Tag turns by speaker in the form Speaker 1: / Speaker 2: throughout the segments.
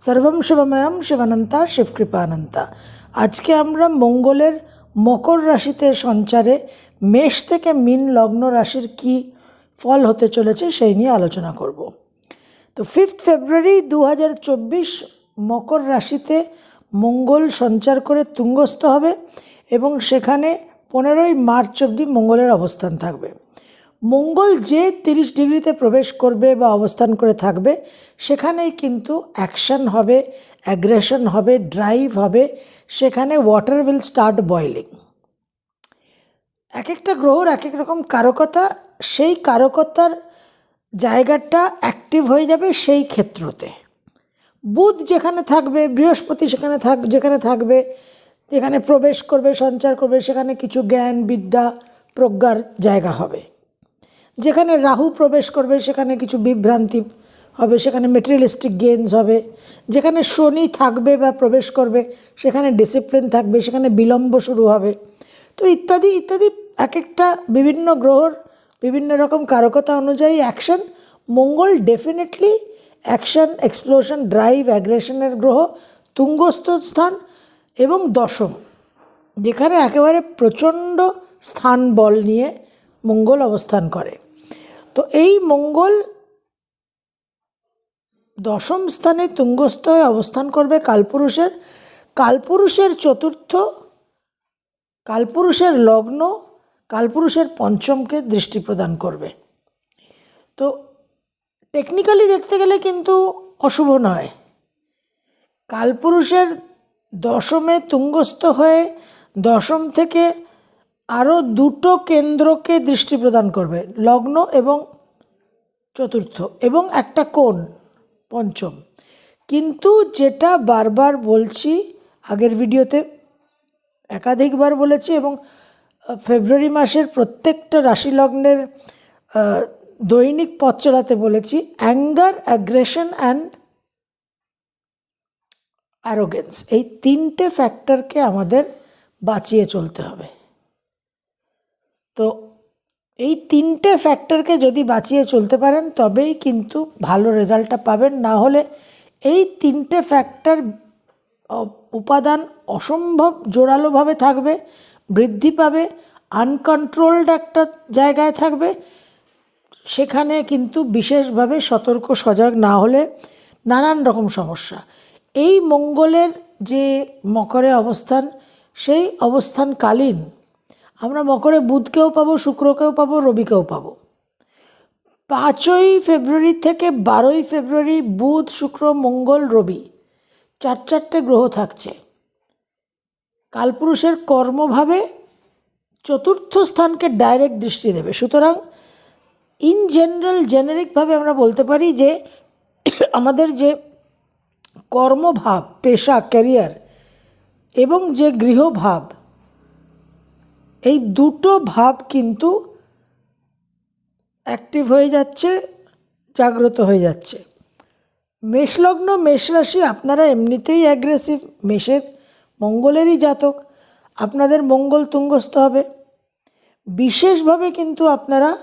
Speaker 1: সর্বম শিবময়ম শিবানন্তা, শিবকৃপানন্তা। আজকে আমরা মঙ্গলের মকর রাশিতে সঞ্চারে মেষ থেকে মিন লগ্ন রাশির কি ফল হতে চলেছে সেই নিয়ে আলোচনা করব। তো ফিফথ ফেব্রুয়ারি দু হাজার চব্বিশ মকর রাশিতে মঙ্গল সঞ্চার করে তুঙ্গস্থ হবে এবং সেখানে পনেরোই মার্চ অবধি মঙ্গলের অবস্থান থাকবে। মঙ্গল যে তিরিশ ডিগ্রিতে প্রবেশ করবে বা অবস্থান করে থাকবে, সেখানেই কিন্তু অ্যাকশন হবে, অ্যাগ্রেশন হবে, ড্রাইভ হবে, সেখানে ওয়াটার উইল স্টার্ট বয়লিং এক একটা গ্রহর এক এক রকম কারকতা, সেই কারকতার জায়গাটা অ্যাক্টিভ হয়ে যাবে সেই ক্ষেত্রতে। বুধ যেখানে থাকবে, বৃহস্পতি সেখানে থাক, যেখানে থাকবে, যেখানে প্রবেশ করবে, সঞ্চার করবে, সেখানে কিছু জ্ঞান, বিদ্যা, প্রজ্ঞার জায়গা হবে। যেখানে রাহু প্রবেশ করবে, সেখানে কিছু বিভ্রান্তি হবে, সেখানে মেটেরিয়ালিস্টিক গেমস হবে। যেখানে শনি থাকবে বা প্রবেশ করবে, সেখানে ডিসিপ্লিন থাকবে, সেখানে বিলম্ব শুরু হবে। তো ইত্যাদি ইত্যাদি এক একটা বিভিন্ন গ্রহর বিভিন্ন রকম কারকতা অনুযায়ী অ্যাকশন মঙ্গল ডেফিনেটলি অ্যাকশন এক্সপ্লোশন ড্রাইভ অ্যাগ্রেশনের গ্রহ, তুঙ্গস্থ স্থান এবং দশম, যেখানে একেবারে প্রচণ্ড স্থান বল নিয়ে মঙ্গল অবস্থান করে। এই মঙ্গল দশম স্থানে তুঙ্গস্থ হয়ে অবস্থান করবে কালপুরুষের। কালপুরুষের চতুর্থ, কালপুরুষের লগ্ন, কালপুরুষের পঞ্চমকে দৃষ্টি প্রদান করবে। তো টেকনিক্যালি দেখতে গেলে কিন্তু অশুভ নয়। কালপুরুষের দশমে তুঙ্গস্থ হয়ে দশম থেকে আরও দুটো কেন্দ্রকে দৃষ্টি প্রদান করবে, লগ্ন এবং চতুর্থ, এবং একটা কোণ, পঞ্চম। কিন্তু যেটা বারবার বলছি, আগের ভিডিওতে একাধিকবার বলেছি এবং ফেব্রুয়ারি মাসের প্রত্যেকটা রাশি লগ্নের দৈনিক পথ চলাতে বলেছি, অ্যাঙ্গার, অ্যাগ্রেশন অ্যান্ড অ্যারোগেন্স। এই তিনটে ফ্যাক্টরকে আমাদের বাঁচিয়ে চলতে হবে। এই তিনটে ফ্যাক্টরকে যদি বাঁচিয়ে চলতে পারেন, তবেই কিন্তু ভালো রেজাল্টটা পাবেন। না হলে এই তিনটে ফ্যাক্টর উপাদান অসম্ভব জোরালোভাবে থাকবে, বৃদ্ধি পাবে আনকন্ট্রোলড একটা জায়গায় থাকবে। সেখানে কিন্তু বিশেষভাবে সতর্ক, সজাগ না হলে নানান রকম সমস্যা। এই মঙ্গলের যে মকরে অবস্থান, সেই অবস্থানকালীন আমরা মকরে বুধকেও পাবো, শুক্রকেও পাবো, রবিকেও পাবো। পাঁচই ফেব্রুয়ারি থেকে বারোই ফেব্রুয়ারি বুধ, শুক্র, মঙ্গল, রবি চার চারটে গ্রহ থাকছে। কালপুরুষের কর্মভাবে চতুর্থ স্থানকে ডাইরেক্ট দৃষ্টি দেবে। সুতরাং ইন জেনারেল জেনারিকভাবে আমরা বলতে পারি যে আমাদের যে কর্মভাব, পেশা, ক্যারিয়ার এবং যে গৃহভাব এই দুটো ভাব কিন্তু অ্যাক্টিভ হয়ে যাচ্ছে, জাগ্রত হয়ে যাচ্ছে। মেষলগ্ন মেষরাশি আপনারা এমনিতেই অ্যাগ্রেসিভ মেষের মঙ্গলেরই জাতক। আপনাদের মঙ্গল তুঙ্গস্থ হবে। বিশেষভাবে কিন্তু আপনারা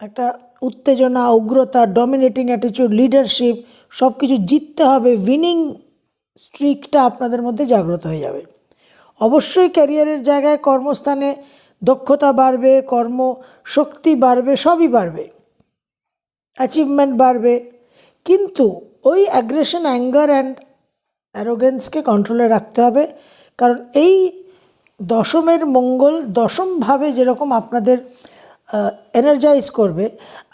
Speaker 1: একটা উত্তেজনা, উগ্রতা ডমিনেটিং অ্যাটিচিউড লিডারশিপ সব কিছু জিততে হবে। উইনিং স্ট্রিকটা আপনাদের মধ্যে জাগ্রত হয়ে যাবে। অবশ্যই ক্যারিয়ারের জায়গায় কর্মস্থানে দক্ষতা বাড়বে কর্ম শক্তি বাড়বে, সবই বাড়বে। অ্যাচিভমেন্ট বাড়বে। কিন্তু ওই অ্যাগ্রেশন অ্যাঙ্গার অ্যান্ড অ্যারোগেন্সকে কন্ট্রোলে রাখতে হবে। কারণ এই দশমের মঙ্গল দশমভাবে যেরকম আপনাদের এনার্জাইজ করবে,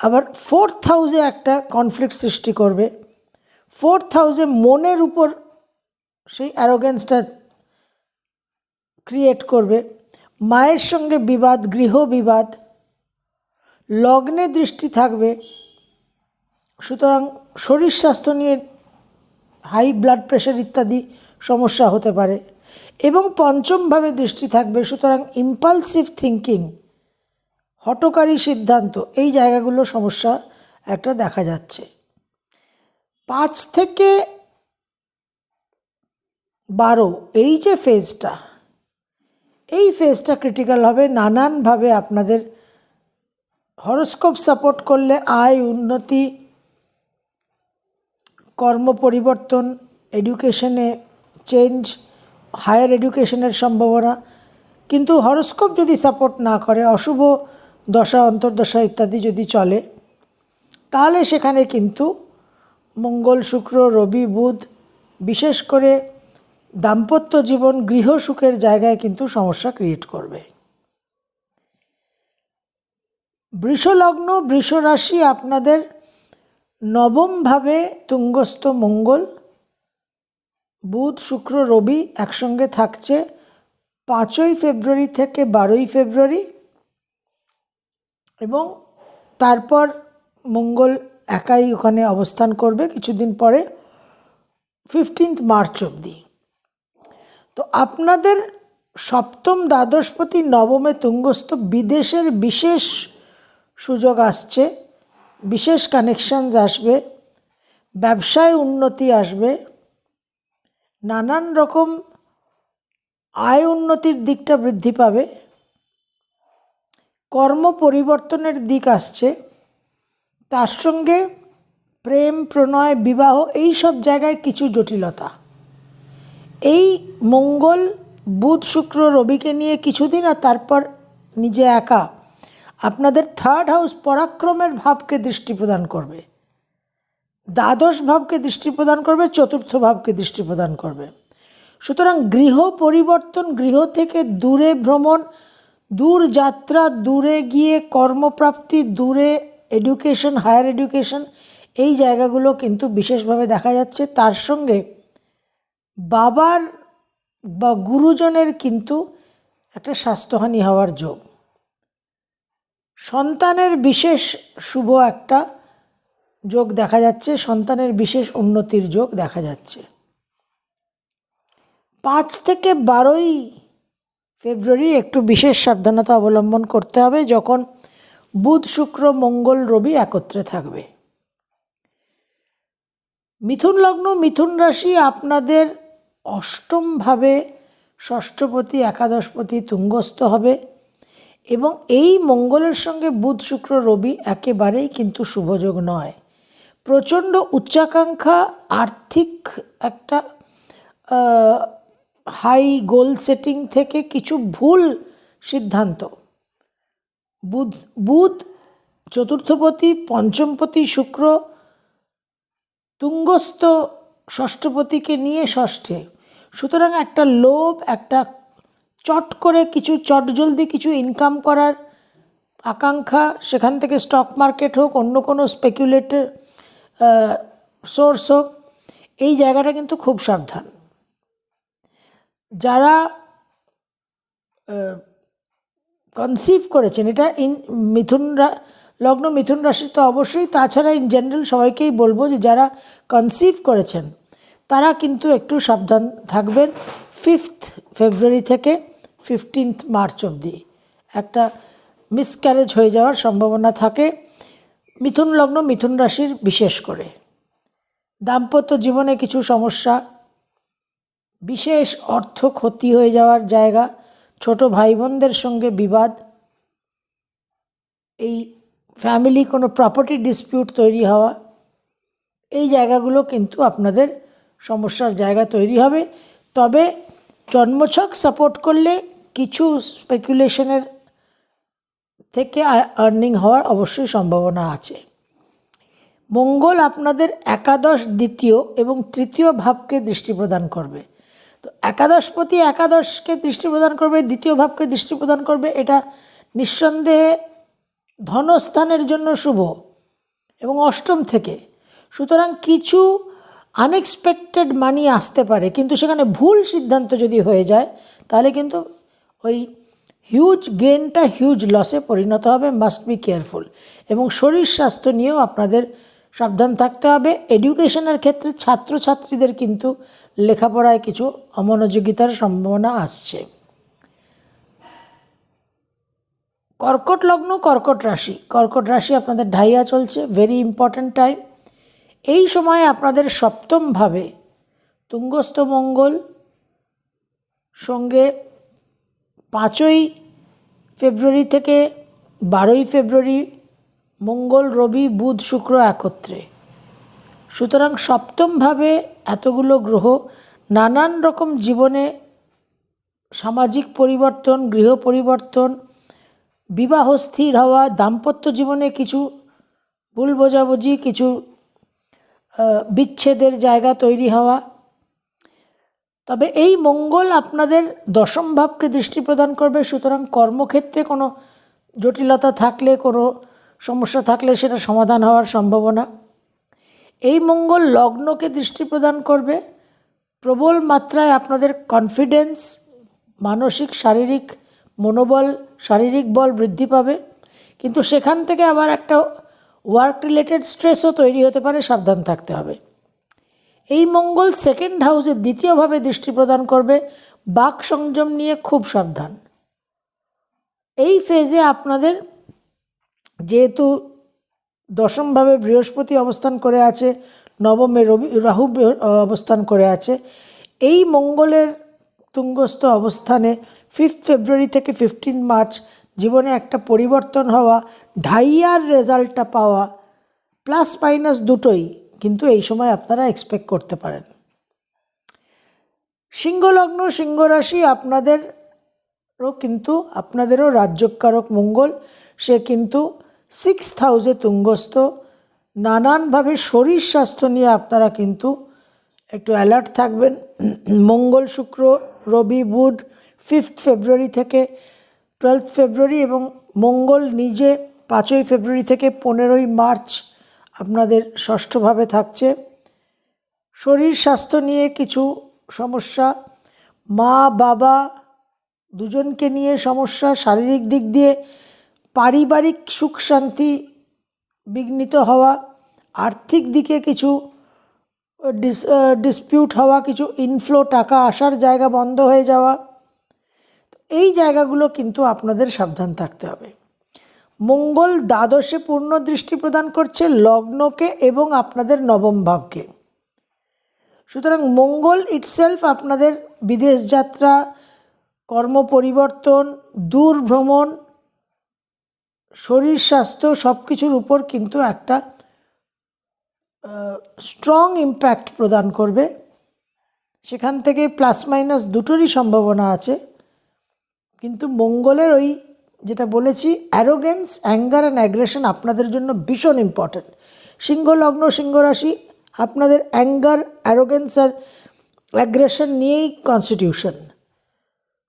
Speaker 1: আবার ফোর্থ হাউসে একটা কনফ্লিক্ট সৃষ্টি করবে। ফোর্থ হাউসে মনের উপর সেই অ্যারোগেন্সটা ক্রিয়েট করবে। মায়ের সঙ্গে বিবাদ গৃহ বিবাদ লগ্নে দৃষ্টি থাকবে। সুতরাং শরীর স্বাস্থ্য নিয়ে হাই ব্লাড প্রেশার ইত্যাদি সমস্যা হতে পারে এবং পঞ্চমভাবে দৃষ্টি থাকবে, সুতরাং ইম্পালসিভ থিঙ্কিং হটকারী সিদ্ধান্ত, এই জায়গাগুলো সমস্যা একটা দেখা যাচ্ছে। পাঁচ থেকে বারো, এই যে ফেজটা এই ফেজটা ক্রিটিক্যাল হবে। নানানভাবে আপনাদের হরস্কোপ সাপোর্ট করলে আয়, উন্নতি, কর্ম পরিবর্তন এডুকেশনে চেঞ্জ হায়ার এডুকেশনের সম্ভাবনা। কিন্তু হরস্কোপ যদি সাপোর্ট না করে, অশুভ দশা, অন্তর্দশা ইত্যাদি যদি চলে, তাহলে সেখানে কিন্তু মঙ্গল, শুক্র, রবি, বুধ, বিশেষ করে দাম্পত্য জীবন গৃহসুখের জায়গায় কিন্তু সমস্যা ক্রিয়েট করবে। বৃষলগ্ন, বৃষরাশি আপনাদের নবমভাবে তুঙ্গস্থ মঙ্গল, বুধ, শুক্র, রবি একসঙ্গে থাকছে পাঁচই ফেব্রুয়ারি থেকে বারোই ফেব্রুয়ারি এবং তারপর মঙ্গল একাই ওখানে অবস্থান করবে কিছুদিন পরে ফিফটিন্থ মার্চ অবধি। তো আপনাদের সপ্তম দ্বাদশপতি নবমে তুঙ্গস্থ বিদেশের বিশেষ সুযোগ আসছে, বিশেষ কানেকশানস আসবে, ব্যবসায় উন্নতি আসবে, নানান রকম আয় উন্নতির দিকটা বৃদ্ধি পাবে, কর্ম পরিবর্তনের দিক আসছে, তার সঙ্গে প্রেম, প্রণয়, বিবাহ, এই সব জায়গায় কিছু জটিলতা। এই মঙ্গল, বুধ, শুক্র, রবিকে নিয়ে কিছুদিন আর তারপর নিজে একা আপনাদের থার্ড হাউস পরাক্রমের ভাবকে দৃষ্টি প্রদান করবে। দ্বাদশ ভাবকে দৃষ্টি প্রদান করবে, চতুর্থ ভাবকে দৃষ্টি প্রদান করবে। সুতরাং গৃহ পরিবর্তন, গৃহ থেকে দূরে ভ্রমণ, দূর যাত্রা, দূরে গিয়ে কর্মপ্রাপ্তি, দূরে এডুকেশন হায়ার এডুকেশন এই জায়গাগুলো কিন্তু বিশেষভাবে দেখা যাচ্ছে। তার সঙ্গে বাবার বা গুরুজনের কিন্তু একটা স্বাস্থ্যহানি হওয়ার যোগ। সন্তানের বিশেষ শুভ একটা যোগ দেখা যাচ্ছে, সন্তানের বিশেষ উন্নতির যোগ দেখা যাচ্ছে। পাঁচ থেকে বারোই ফেব্রুয়ারি একটু বিশেষ সাবধানতা অবলম্বন করতে হবে যখন বুধ, শুক্র, মঙ্গল, রবি একত্রে থাকবে। মিথুন লগ্ন, মিথুন রাশি আপনাদের অষ্টমভাবে ষষ্ঠপতি, একাদশপতি তুঙ্গস্থ হবে এবং এই মঙ্গলের সঙ্গে বুধ, শুক্র, রবি একেবারেই কিন্তু শুভযোগ নয়। প্রচণ্ড উচ্চাকাঙ্ক্ষা, আর্থিক একটা হাই গোল সেটিং থেকে কিছু ভুল সিদ্ধান্ত। বুধ বুধ, চতুর্থপতি, পঞ্চমপতি, শুক্র তুঙ্গস্থ ষষ্ঠপতিকে নিয়ে ষষ্ঠে। সুতরাং একটা লোভ, একটা চট করে কিছু চট জলদি কিছু ইনকাম করার আকাঙ্ক্ষা সেখান থেকে স্টক মার্কেট হোক, অন্য কোনো স্পেকুলেটের সোর্স হোক, এই জায়গাটা কিন্তু খুব সাবধান। যারা কনসিভ করেছেন, এটা ইন, মিথুন লগ্ন মিথুন রাশি তো অবশ্যই, তাছাড়া ইন জেনারেল সবাইকেই বলব যে যারা কনসিভ করেছেন তারা কিন্তু একটু সাবধান থাকবেন। ফিফথ ফেব্রুয়ারি থেকে ফিফটিন্থ মার্চ অবধি একটা মিসক্যারেজ হয়ে যাওয়ার সম্ভাবনা থাকে। মিথুন লগ্ন মিথুন রাশির বিশেষ করে। দাম্পত্য জীবনে কিছু সমস্যা, বিশেষ অর্থ ক্ষতি হয়ে যাওয়ার জায়গা, ছোট ভাই বোনদের সঙ্গে বিবাদ, এই ফ্যামিলি কোনো প্রপার্টি ডিসপিউট তৈরি হওয়া, এই জায়গাগুলো কিন্তু আপনাদের সমস্যার জায়গা তৈরি হবে। তবে জন্মছক সাপোর্ট করলে কিছু স্পেকুলেশনের থেকে আর্নিং হওয়ার অবশ্যই সম্ভাবনা আছে। মঙ্গল আপনাদের একাদশ, দ্বিতীয় এবং তৃতীয় ভাবকে দৃষ্টি প্রদান করবে। তো একাদশপতি একাদশকে দৃষ্টি প্রদান করবে, দ্বিতীয় ভাবকে দৃষ্টি প্রদান করবে, এটা নিঃসন্দেহে ধনস্থানের জন্য শুভ এবং অষ্টম থেকে। সুতরাং কিছু আনএক্সপেক্টেড মানি আসতে পারে, কিন্তু সেখানে ভুল সিদ্ধান্ত যদি হয়ে যায়, তাহলে কিন্তু ওই হিউজ গেনটা হিউজ লসে পরিণত হবে মাস্ট বি কেয়ারফুল এবং শরীর স্বাস্থ্য নিয়েও আপনাদের সাবধান থাকতে হবে। এডুকেশনের ক্ষেত্রে ছাত্রছাত্রীদের কিন্তু লেখাপড়ায় কিছু অমনোযোগিতার সম্ভাবনা আসছে। কর্কট লগ্ন, কর্কট রাশি। কর্কট রাশি আপনাদের ঢাইয়া চলছে ভেরি ইম্পর্ট্যান্ট টাইম এই সময় আপনাদের সপ্তমভাবে তুঙ্গস্থ মঙ্গল সঙ্গে পাঁচই ফেব্রুয়ারি থেকে বারোই ফেব্রুয়ারি মঙ্গল, রবি, বুধ, শুক্র একত্রে। সুতরাং সপ্তমভাবে এতগুলো গ্রহ নানান রকম জীবনে সামাজিক পরিবর্তন, গৃহ পরিবর্তন, বিবাহ স্থির হওয়া, দাম্পত্য জীবনে কিছু ভুল বোঝাবুঝি, কিছু বিচ্ছেদের জায়গা তৈরি হওয়া। তবে এই মঙ্গল আপনাদের দশম ভাবকে দৃষ্টি প্রদান করবে। সুতরাং কর্মক্ষেত্রে কোনো জটিলতা থাকলে, কোনো সমস্যা থাকলে সেটা সমাধান হওয়ার সম্ভাবনা। এই মঙ্গল লগ্নকে দৃষ্টি প্রদান করবে। প্রবল মাত্রায় আপনাদের কনফিডেন্স মানসিক, শারীরিক মনোবল, শারীরিক বল বৃদ্ধি পাবে। কিন্তু সেখান থেকে আবার একটা ওয়ার্ক রিলেটেড স্ট্রেসও তৈরি হতে পারে, সাবধান থাকতে হবে। এই মঙ্গল সেকেন্ড হাউসে দ্বিতীয়ভাবে দৃষ্টি প্রদান করবে, বাক সংযম নিয়ে খুব সাবধান। এই ফেজে আপনাদের যেহেতু দশমভাবে বৃহস্পতি অবস্থান করে আছে, নবমে রবি, রাহু অবস্থান করে আছে, এই মঙ্গলের তুঙ্গস্থ অবস্থানে ফিফথ ফেব্রুয়ারি থেকে ফিফটিন মার্চ জীবনে একটা পরিবর্তন হওয়া, ঢাইয়ার রেজাল্টটা পাওয়া প্লাস মাইনাস দুটোই কিন্তু এই সময় আপনারা এক্সপেক্ট করতে পারেন। সিংহলগ্ন সিংহ রাশি আপনাদেরও কিন্তু, আপনাদেরও রাজ্যকারক মঙ্গল। সে কিন্তু সিক্স হাউসে তুঙ্গস্থ। নানানভাবে শরীর স্বাস্থ্য নিয়ে আপনারা কিন্তু একটু অ্যালার্ট থাকবেন। মঙ্গল, শুক্র, রবি, বুধ ফিফথ ফেব্রুয়ারি থেকে টুয়েলথ ফেব্রুয়ারি এবং মঙ্গল নিজে পাঁচই ফেব্রুয়ারি থেকে পনেরোই মার্চ আপনাদের ষষ্ঠভাবে থাকছে। শরীর স্বাস্থ্য নিয়ে কিছু সমস্যা, মা, বাবা দুজনকে নিয়ে সমস্যা, শারীরিক দিক দিয়ে পারিবারিক সুখ শান্তি বিঘ্নিত হওয়া, আর্থিক দিকে কিছু ডিস ডিসপিউট হওয়া, কিছু ইনফ্লো টাকা আসার জায়গা বন্ধ হয়ে যাওয়া এই জায়গাগুলো কিন্তু আপনাদের সাবধান থাকতে হবে। মঙ্গল দ্বাদশে পূর্ণ দৃষ্টি প্রদান করছে লগ্নকে এবং আপনাদের নবম ভাবকে। সুতরাং মঙ্গল ইটসেলফ আপনাদের বিদেশ যাত্রা, কর্ম পরিবর্তন, দূর ভ্রমণ, শরীর স্বাস্থ্য সব কিছুর উপর কিন্তু একটা স্ট্রং ইম্প্যাক্ট প্রদান করবে। সেখান থেকে প্লাস মাইনাস দুটোরই সম্ভাবনা আছে। কিন্তু মঙ্গলের ওই যেটা বলেছি অ্যারোগেন্স অ্যাঙ্গার অ্যান্ড অ্যাগ্রেশন আপনাদের জন্য ভীষণ ইম্পর্ট্যান্ট সিংহ লগ্ন সিংহ রাশি আপনাদের অ্যাঙ্গার অ্যারোগেন্স আর অ্যাগ্রেশন নিয়েই কনস্টিটিউশন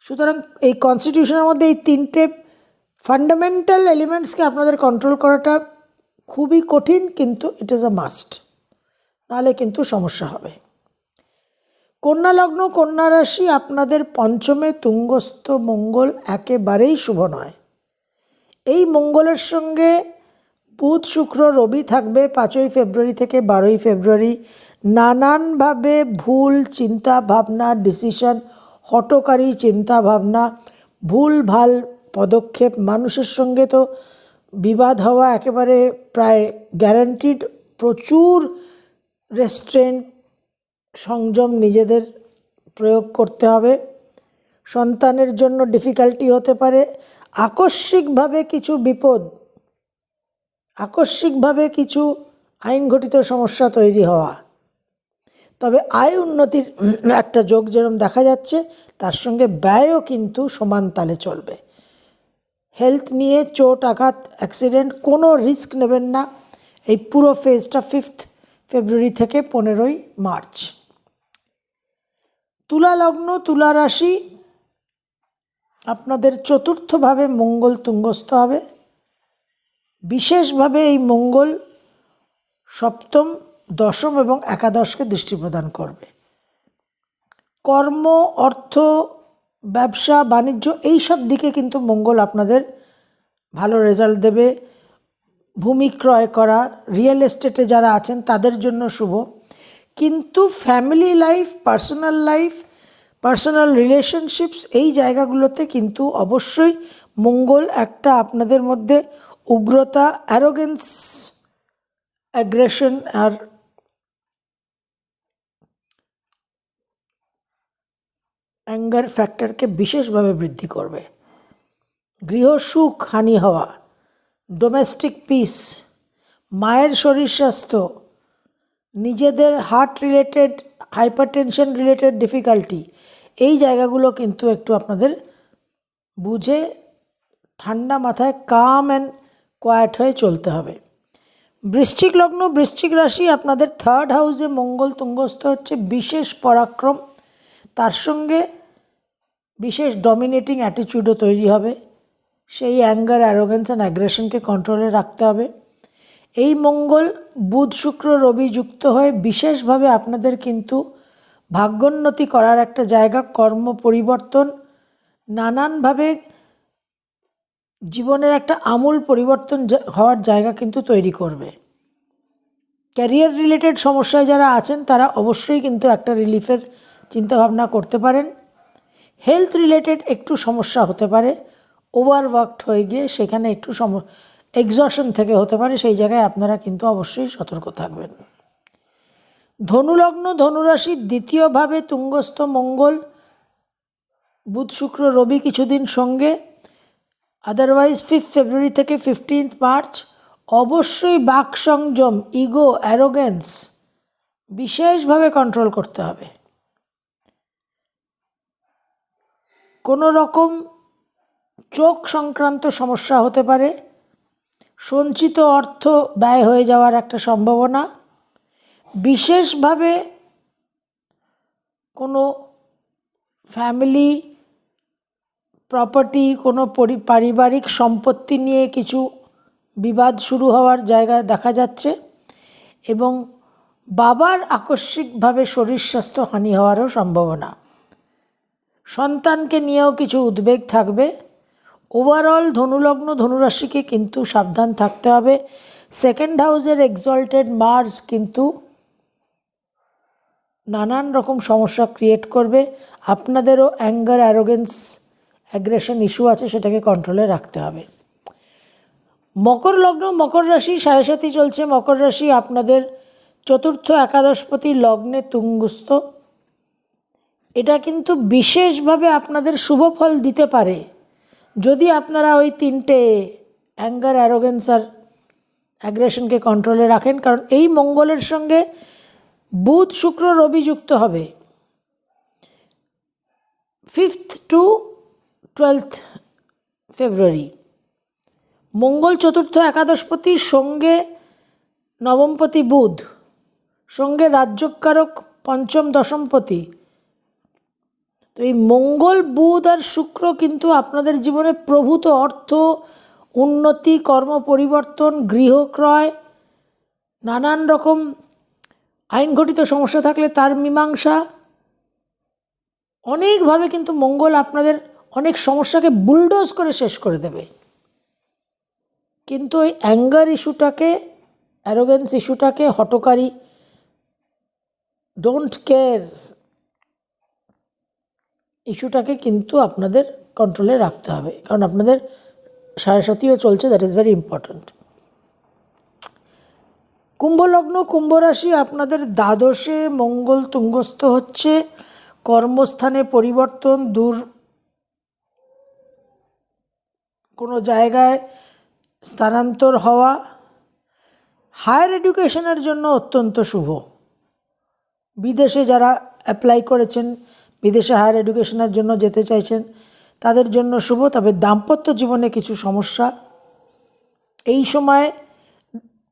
Speaker 1: সুতরাং এই কনস্টিটিউশনের মধ্যে এই তিনটে ফান্ডামেন্টাল এলিমেন্টসকে আপনাদের কন্ট্রোল করাটা খুবই কঠিন, কিন্তু ইট ইজ আ মাস্ট নাহলে কিন্তু সমস্যা হবে। কন্যা লগ্ন কন্যা রাশি আপনাদের পঞ্চমে তুঙ্গস্থ মঙ্গল একেবারেই শুভ নয়। এই মঙ্গলের সঙ্গে বুধ, শুক্র, রবি থাকবে পাঁচই ফেব্রুয়ারি থেকে বারোই ফেব্রুয়ারি। নানানভাবে ভুল চিন্তা ভাবনা ডিসিশন হটকারী চিন্তা ভাবনা ভুল, ভালো পদক্ষেপ, মানুষের সঙ্গে তো বিবাদ হওয়া একেবারে প্রায় গ্যারান্টিড প্রচুর রেস্টুরেন্ট সংযম নিজেদের প্রয়োগ করতে হবে। সন্তানের জন্য ডিফিকাল্টি হতে পারে। আকস্মিকভাবে কিছু বিপদ, আকস্মিকভাবে কিছু আইনঘটিত সমস্যা তৈরি হওয়া। তবে আয় উন্নতির একটা যোগ যেরকম দেখা যাচ্ছে, তার সঙ্গে ব্যয়ও কিন্তু সমান তালে চলবে। হেলথ নিয়ে চোট, আঘাত অ্যাক্সিডেন্ট কোনো রিস্ক নেবেন না। এই পুরো ফেজটা ফিফথ ফেব্রুয়ারি থেকে পনেরোই মার্চ তুলা লগ্ন তুলা রাশি আপনাদের চতুর্থভাবে মঙ্গল তুঙ্গস্থ হবে। বিশেষভাবে এই মঙ্গল সপ্তম, দশম এবং একাদশকে দৃষ্টি প্রদান করবে। কর্ম, অর্থ, ব্যবসা, বাণিজ্য এই সব দিকে কিন্তু মঙ্গল আপনাদের ভালো রেজাল্ট দেবে। ভূমি ক্রয় করা, রিয়েল এস্টেটে যারা আছেন, তাদের জন্য শুভ। কিন্তু family life personal life personal relationships এই জায়গাগুলোতে কিন্তু অবশ্যই মঙ্গল একটা আপনাদের মধ্যে উগ্রতা অ্যারোগেন্স অ্যাগ্রেশন আর অ্যাঙ্গার ফ্যাক্টরকে বিশেষভাবে বৃদ্ধি করবে। গৃহ সুখ, হানি হওয়া ডোমেস্টিক পিস মায়ের শরীর স্বাস্থ্য নিজেদের heart related hypertension related difficulty এই জায়গাগুলো কিন্তু একটু আপনাদের বুঝে ঠান্ডা মাথায় কাম অ্যান্ড কোয়াইট হয়ে চলতে হবে। বৃশ্চিক লগ্ন, বৃশ্চিক রাশি আপনাদের থার্ড হাউসে মঙ্গল তুঙ্গস্থ হচ্ছে, বিশেষ পরাক্রম, তার সঙ্গে বিশেষ ডমিনেটিং অ্যাটিটিউডও তৈরি হবে, সেই অ্যাঙ্গার অ্যারোগেন্স অ্যান্ড অ্যাগ্রেশনকে কন্ট্রোলে রাখতে হবে। এই মঙ্গল বুধ শুক্র রবি যুক্ত হয়ে বিশেষভাবে আপনাদের কিন্তু ভাগ্যোন্নতি করার একটা জায়গা, কর্ম পরিবর্তন, নানানভাবে জীবনের একটা আমূল পরিবর্তন হওয়ার জায়গা কিন্তু তৈরি করবে। ক্যারিয়ার রিলেটেড সমস্যায় যারা আছেন, তারা অবশ্যই কিন্তু একটা রিলিফের চিন্তাভাবনা করতে পারেন। হেলথ রিলেটেড একটু সমস্যা হতে পারে, ওভারওয়ার্কড হয়ে গিয়ে সেখানে একটু সম এক্সশন থেকে হতে পারে, সেই জায়গায় আপনারা কিন্তু অবশ্যই সতর্ক থাকবেন। ধনুলগ্ন ধনুরাশির দ্বিতীয়ভাবে তুঙ্গস্থ মঙ্গল, বুধ, শুক্র, রবি কিছুদিন সঙ্গে। আদারওয়াইজ ফিফথ ফেব্রুয়ারি থেকে ফিফটিন্থ মার্চ অবশ্যই বাক সংযম ইগো অ্যারোগেন্স বিশেষভাবে কন্ট্রোল করতে হবে। কোনো রকম চোখ সংক্রান্ত সমস্যা হতে পারে সঞ্চিত অর্থ ব্যয় হয়ে যাওয়ার একটা সম্ভাবনা। বিশেষভাবে কোনো ফ্যামিলি, প্রপার্টি, কোনো পরি- পারিবারিক সম্পত্তি নিয়ে কিছু বিবাদ শুরু হওয়ার জায়গা দেখা যাচ্ছে এবং বাবার আকস্মিকভাবে শরীর স্বাস্থ্য হানি হওয়ারও সম্ভাবনা। সন্তানকে নিয়েও কিছু উদ্বেগ থাকবে। ওভারঅল ধনুলগ্ন ধনুরাশিকে কিন্তু সাবধান থাকতে হবে সেকেন্ড হাউসের এক্সল্টেড মার্স কিন্তু নানান রকম সমস্যা ক্রিয়েট করবে আপনাদেরও অ্যাঙ্গার অ্যারোগেন্স অ্যাগ্রেশন ইস্যু আছে সেটাকে কন্ট্রোলে রাখতে হবে মকর লগ্ন মকর রাশি সাড়ে সাথী চলছে মকর রাশি আপনাদের চতুর্থ একাদশপতি লগ্নে তুঙ্গস্থ এটা কিন্তু বিশেষভাবে আপনাদের শুভ ফল দিতে পারে যদি আপনারা ওই তিনটে অ্যাঙ্গার অ্যারোগেন্স আর অ্যাগ্রেশনকে কন্ট্রোলে রাখেন, কারণ এই মঙ্গলের সঙ্গে বুধ, শুক্র, রবি যুক্ত হবে। ফিফথ টু টুয়েলথ ফেব্রুয়ারি মঙ্গল, চতুর্থ একাদশপতির সঙ্গে নবমপতি বুধ। সঙ্গে রাজ্যকারক পঞ্চম দশমপতি। তো এই মঙ্গল, বুধ আর শুক্র কিন্তু আপনাদের জীবনে প্রভূত অর্থ, উন্নতি, কর্ম পরিবর্তন, গৃহক্রয়, নানান রকম আইনঘটিত সমস্যা থাকলে তার মীমাংসা। অনেকভাবে কিন্তু মঙ্গল আপনাদের অনেক সমস্যাকে বুলডোজ করে শেষ করে দেবে। কিন্তু ওই অ্যাঙ্গার ইস্যুটাকে, অ্যারোগেন্স ইস্যুটাকে, হটকারী, ডোন্ট কেয়ার ইস্যুটাকে কিন্তু আপনাদের কন্ট্রোলে রাখতে হবে। কারণ আপনাদের সাড়ে চলছে দ্যাট ইজ ভেরি ইম্পর্ট্যান্ট কুম্ভলগ্ন কুম্ভ রাশি আপনাদের দ্বাদশে মঙ্গল তুঙ্গস্থ হচ্ছে। কর্মস্থানে পরিবর্তন, দূর কোনো জায়গায় স্থানান্তর হওয়া। হায়ার এডুকেশনের জন্য অত্যন্ত শুভ। বিদেশে যারা অ্যাপ্লাই করেছেন বিদেশে হায়ার এডুকেশনের জন্য যেতে চাইছেন, তাদের জন্য শুভ, তবে দাম্পত্য জীবনে কিছু সমস্যা। এই সময়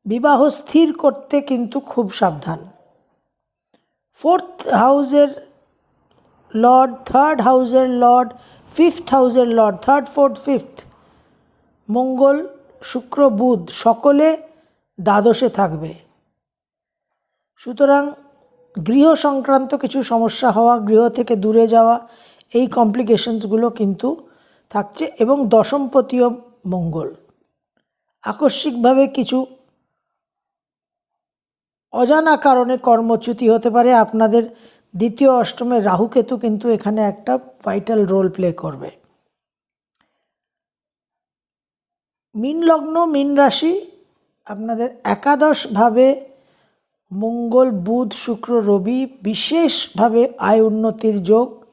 Speaker 1: বিবাহ স্থির করতে কিন্তু খুব সাবধান। ফোর্থ হাউজের লর্ড, থার্ড হাউজের লর্ড, ফিফথ হাউজের লর্ড, থার্ড, ফোর্থ, ফিফথ, মঙ্গল, শুক্র, বুধ, সকলে দ্বাদশে থাকবে। সুতরাং গৃহ সংক্রান্ত কিছু সমস্যা হওয়া, গৃহ থেকে দূরে যাওয়া, এই কমপ্লিকেশনসগুলো কিন্তু থাকছে এবং দশমপতীয় মঙ্গল। আকস্মিকভাবে কিছু অজানা কারণে কর্মচ্যুতি হতে পারে। আপনাদের দ্বিতীয় অষ্টমে রাহুকেতু কিন্তু এখানে একটা ভাইটাল রোল প্লে করবে। মীন লগ্ন, মীন রাশি আপনাদের একাদশভাবে মঙ্গল, বুধ, শুক্র, রবি বিশেষভাবে আয় উন্নতির যোগ।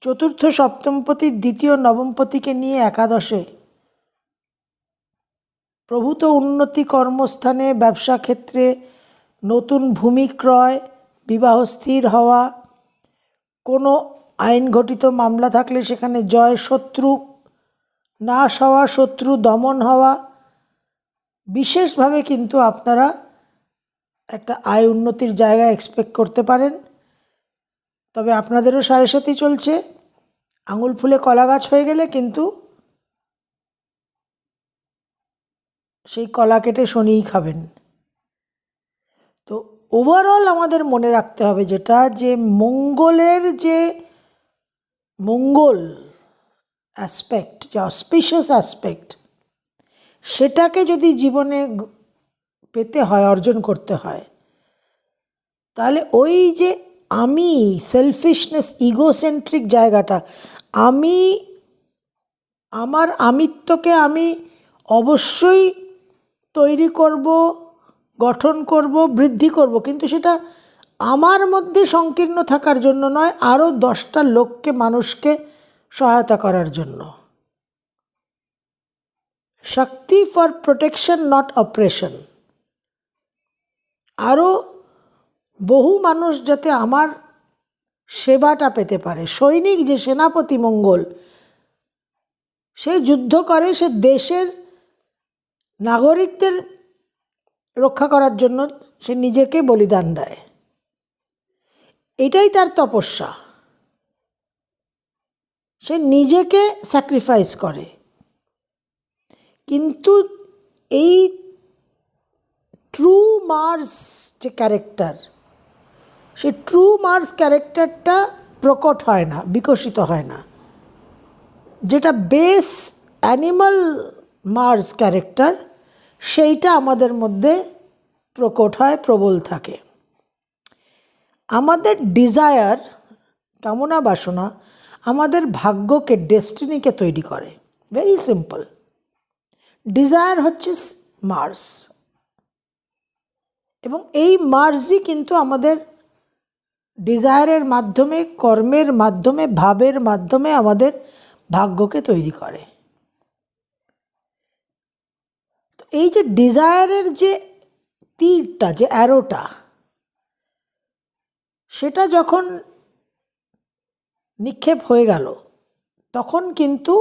Speaker 1: চতুর্থ সপ্তমপতি, দ্বিতীয় নবমপতিকে নিয়ে একাদশে। প্রভূত উন্নতি কর্মস্থানে, ব্যবসা ক্ষেত্রে নতুন ভূমি ক্রয়, বিবাহ স্থির হওয়া, কোনো আইন ঘটিত মামলা থাকলে সেখানে জয়, শত্রু নাশ হওয়া, শত্রু দমন হওয়া, বিশেষভাবে কিন্তু আপনারা একটা আয় উন্নতির জায়গা এক্সপেক্ট করতে পারেন। তবে আপনাদেরও সাড়ে সাথে চলছে। আঙুল ফুলে কলা গাছ হয়ে গেলে কিন্তু সেই কলা কেটে শনিই খাবেন। তো ওভারঅল আমাদের মনে রাখতে হবে যেটা যে মঙ্গলের যে মঙ্গল অ্যাসপেক্ট যে অসপিশিয়াস অ্যাসপেক্ট সেটাকে যদি জীবনে পেতে হয়, অর্জন করতে হয়। তাহলে ওই যে আমি সেলফিশনেস ইগোসেন্ট্রিক জায়গাটা, আমি আমার আমিত্বকে আমি অবশ্যই তৈরি করব, গঠন করব, বৃদ্ধি করব, কিন্তু সেটা আমার মধ্যে সংকীর্ণ থাকার জন্য নয় আরও দশটা লোককে, মানুষকে সহায়তা করার জন্য। Shakti for protection not operation আরও বহু মানুষ যাতে আমার সেবাটা পেতে পারে। সৈনিক যে সেনাপতি মঙ্গল, সে যুদ্ধ করে, সে দেশের নাগরিকদের রক্ষা করার জন্য সে নিজেকে বলিদান দেয়। এটাই তার তপস্যা। সে নিজেকে স্যাক্রিফাইস করে। কিন্তু এই ট্রু মার্স যে ক্যারেক্টার সে ট্রু মার্স ক্যারেক্টারটা প্রকট হয় না, বিকশিত হয় না। যেটা বেস অ্যানিমাল মার্স ক্যারেক্টার সেইটা আমাদের মধ্যে প্রকট হয়, প্রবল থাকে। আমাদের ডিজায়ার কামনা বাসনা, আমাদের ভাগ্যকে ডেস্টিনিকে তৈরি করে। ভেরি সিম্পল ডিজায়ার হচ্ছে মার্স এবং এই মার্সই কিন্তু আমাদের ডিজায়ারের মাধ্যমে, কর্মের মাধ্যমে, ভাবের মাধ্যমে আমাদের ভাগ্যকে তৈরি করে। তো এই যে ডিজায়ারের যে তীরটা, যে অ্যারোটা, সেটা যখন নিক্ষেপ হয়ে গেল, তখন কিন্তু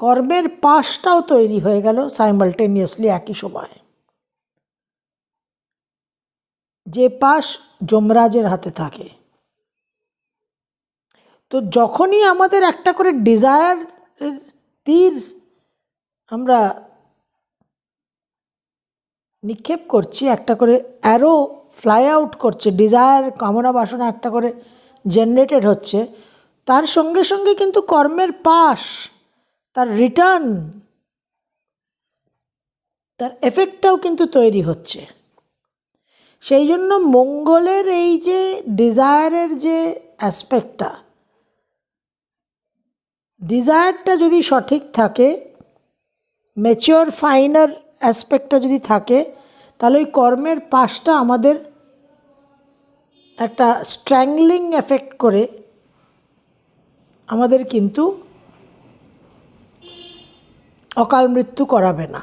Speaker 1: কর্মের পাশটাও তৈরি হয়ে গেল সাইমালটেনিয়াসলি একই সময়। যে পাশ যমরাজের হাতে থাকে। তো যখনই আমাদের একটা করে ডিজায়ার তীর আমরা নিক্ষেপ করছি, একটা করে অ্যারো ফ্লাই আউট করছে ডিজায়ার কামনা বাসনা একটা করে জেনারেটেড হচ্ছে, তার সঙ্গে সঙ্গে কিন্তু কর্মের পাশ, তার রিটার্ন তার এফেক্টটাও কিন্তু তৈরি হচ্ছে। সেই জন্য মঙ্গলের এই যে ডিজায়ারের যে অ্যাসপেক্টটা ডিজায়ারটা যদি সঠিক থাকে ম্যাচিওর ফাইনার অ্যাসপেক্টটা যদি থাকে, তাহলে ওই কর্মের পাশটা আমাদের একটা স্ট্র্যাংলিং এফেক্ট করে আমাদের কিন্তু অকাল মৃত্যু করাবে না।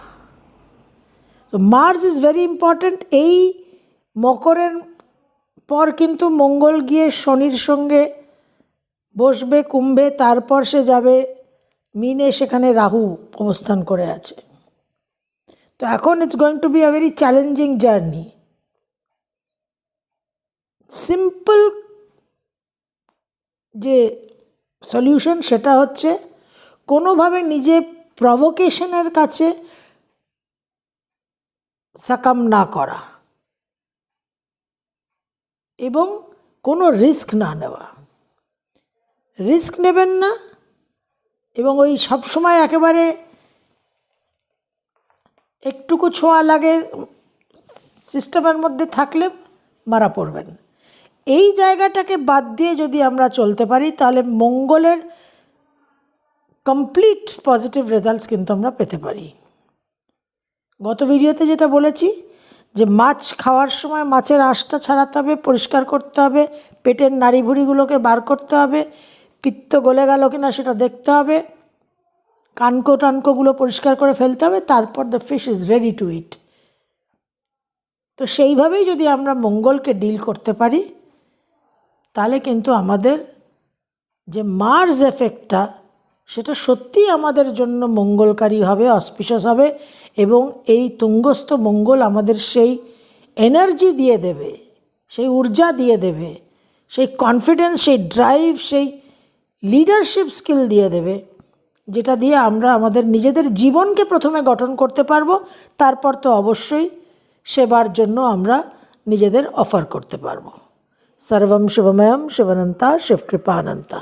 Speaker 1: তো মার্স ইজ ভেরি ইম্পর্ট্যান্ট এই মকরের পর কিন্তু মঙ্গল গিয়ে শনির সঙ্গে বসবে, কুম্ভে, তারপর সে যাবে মিনে, সেখানে রাহু অবস্থান করে আছে। তো এখন it's going to be a very challenging journey simple যে সলিউশন সেটা হচ্ছে কোনোভাবে নিজে প্রভোকেশনের কাছে সাকাম না করা। এবং কোনো রিস্ক না নেওয়া। রিস্ক নেবেন না এবং ওই সবসময় একেবারে একটুকু ছোঁয়া লাগে সিস্টেমের মধ্যে থাকলে মারা পড়বেন। এই জায়গাটাকে বাদ দিয়ে যদি আমরা চলতে পারি, তাহলে মঙ্গলের কমপ্লিট পজিটিভ রেজাল্টস কিন্তু আমরা পেতে পারি। গত ভিডিওতে যেটা বলেছি যে মাছ খাওয়ার সময় মাছের আঁশটা ছাড়াতে হবে, পরিষ্কার করতে হবে, পেটের নাড়িভুড়িগুলোকে বার করতে হবে, পিত্ত গলে গেল কিনা সেটা দেখতে হবে, কানকো টানকোগুলো পরিষ্কার করে ফেলতে হবে, তারপর the fish is ready to eat তো সেইভাবেই যদি আমরা মঙ্গলকে ডিল করতে পারি, তাহলে কিন্তু আমাদের যে মার্স এফেক্টটা সেটা সত্যিই আমাদের জন্য মঙ্গলকারী হবে অসপিশাস হবে এবং এই তুঙ্গস্থ মঙ্গল আমাদের সেই এনার্জি দিয়ে দেবে, সেই ঊর্জা দিয়ে দেবে, সেই কনফিডেন্স সেই ড্রাইভ সেই লিডারশিপ স্কিল দিয়ে দেবে, যেটা দিয়ে আমরা আমাদের নিজেদের জীবনকে প্রথমে গঠন করতে পারব, তারপর তো অবশ্যই সেবার জন্য আমরা নিজেদের অফার করতে পারব। সর্বম শিবময়ম শিবানন্তা শিবকৃপানন্তা।